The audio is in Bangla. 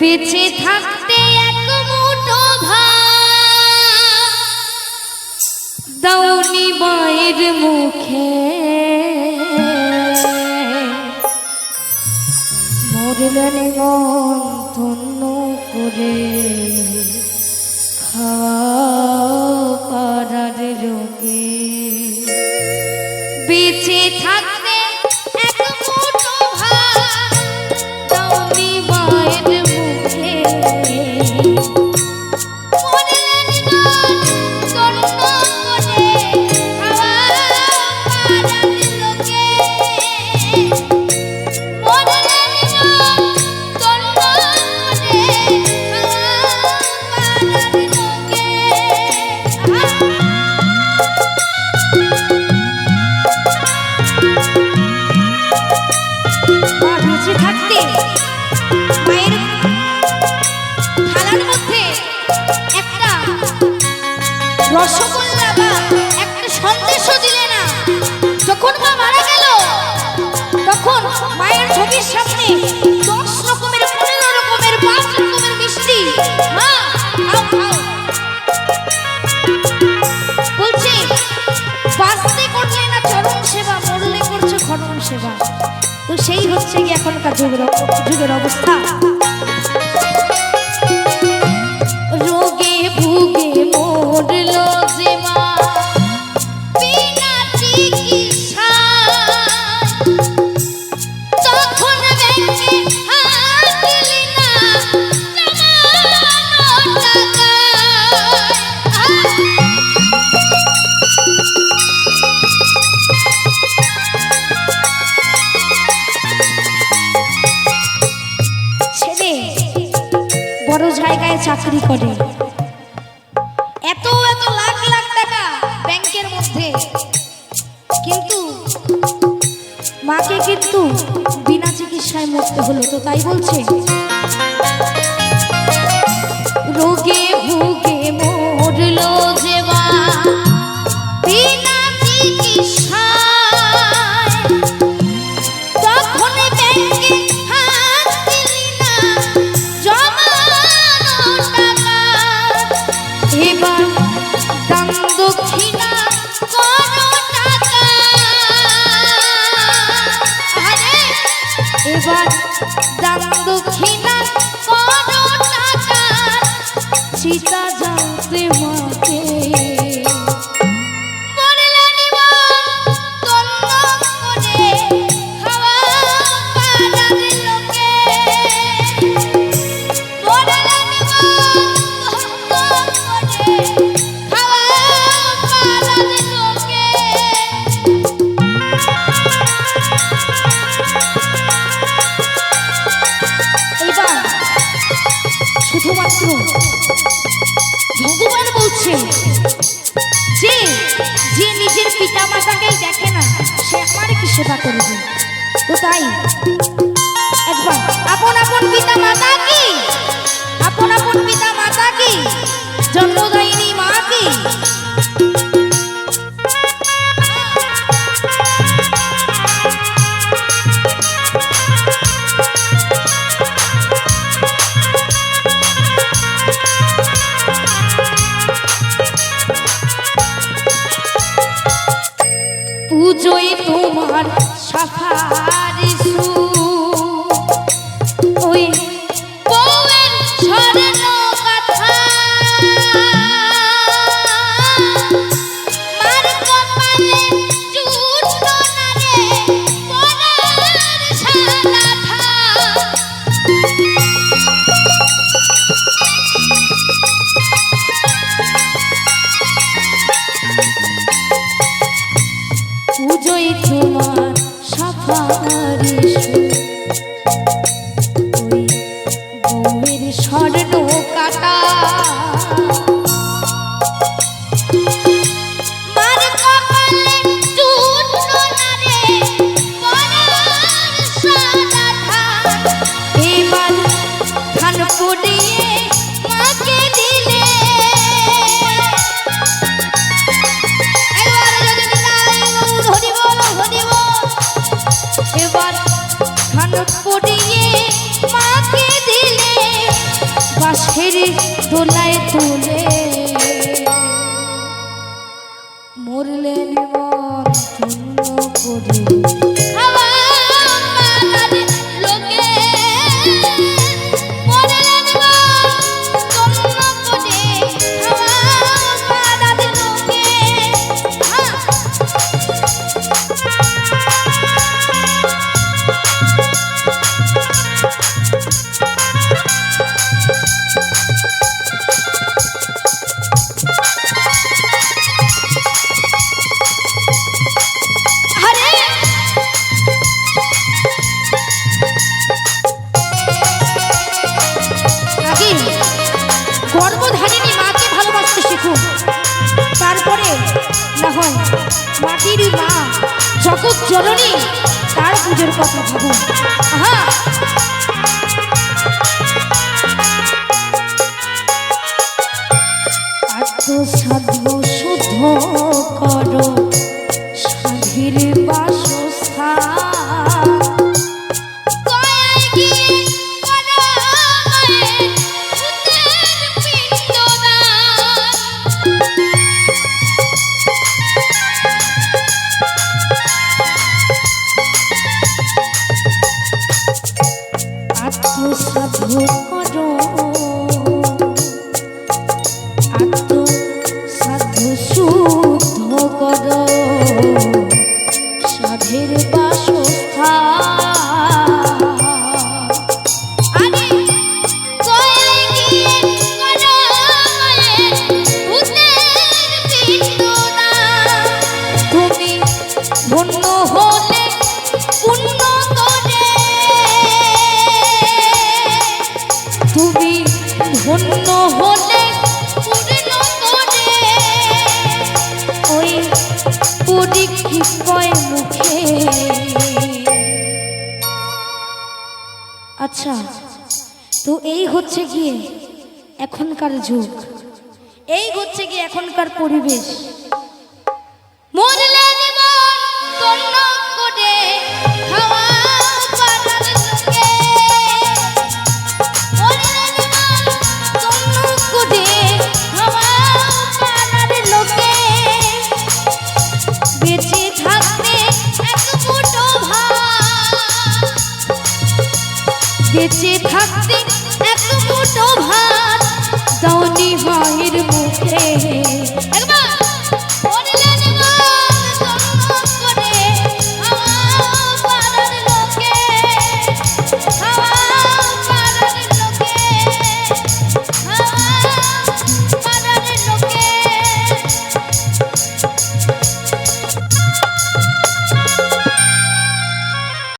বেঁচে থাকতে এক ভাত দাউনি মায়ের মুখে। মরলেন মন ধন্য করে খাওয়ার একটা সন্দেশও দিলে না তখন মায়ের ছবির সামনে দশ রকমের পনেরো রকমের পাঁচ না চরণ সেবা মরলে করছে খরণ সেবা তো সেই হচ্ছে কি এখনকার যুগের যুগের অবস্থা। চাকরি করে। এত এত লাখ লাখ টাকা ব্যাংকের মধ্যে। কিন্তু মাকে কিন্তু বিনা চিকিৎসায় মরতে হলো তো, তাই বলছে। রোগে ভুগে এবার যে যে নিজের পিতা মাতাকেই দেখে না সে আমার কি সেবা করবে? তো তাই সাফারি মরলেন মন করে। মা জগৎ জননী তার পুজোর কথা ভাবুন। হ্যাঁ সাধু শুদ্ধ করো সাধীর বাসস্থান ধন্য হলে পূর্ণ মুখে। আচ্ছা তো এই হচ্ছে গিয়ে এখনকার যুগ। এই হচ্ছে গিয়ে এখনকার পরিবেশ। বেঁচে থাকতে এক মুঠো ভাত। দাও নিমায়ের মুখে।